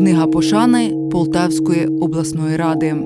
Книга пошани Полтавської обласної ради.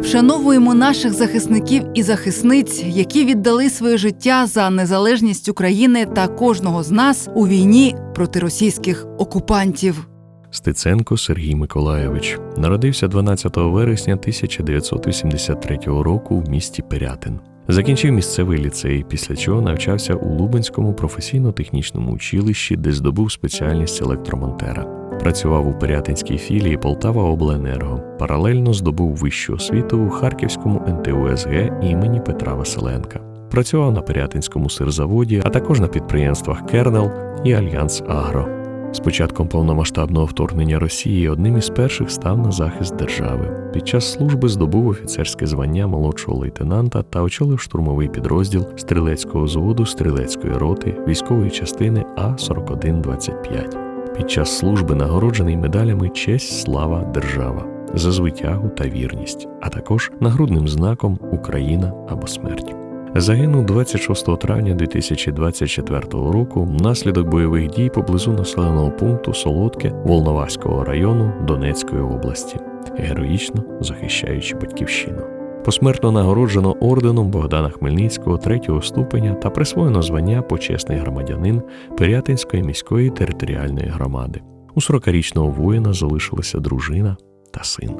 Вшановуємо наших захисників і захисниць, які віддали своє життя за незалежність України та кожного з нас у війні проти російських окупантів. Стеценко Сергій Миколайович народився 12 вересня 1983 року в місті Пирятин. Закінчив місцевий ліцей, після чого навчався у Лубенському професійно-технічному училищі, де здобув спеціальність електромонтера. Працював у Пирятинській філії Полтава Обленерго. Паралельно здобув вищу освіту у Харківському НТУСГ імені Петра Василенка. Працював на Пирятинському сирзаводі, а також на підприємствах Кернел і Альянс Агро. З початком повномасштабного вторгнення Росії одним із перших став на захист держави. Під час служби здобув офіцерське звання молодшого лейтенанта та очолив штурмовий підрозділ стрілецького взводу стрілецької роти військової частини А 4125 Під час служби нагороджений медалями Честь, слава, держава за звитягу та вірність, а також нагрудним знаком Україна або смерть. Загинув 26 травня 2024 року внаслідок бойових дій поблизу населеного пункту Солодке Волноваського району Донецької області, героїчно захищаючи батьківщину. Посмертно нагороджено орденом Богдана Хмельницького третього ступеня та присвоєно звання почесний громадянин Пирятинської міської територіальної громади. У 40-річного воїна залишилася дружина та син.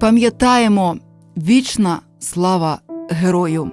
Пам'ятаємо вічна слава герою.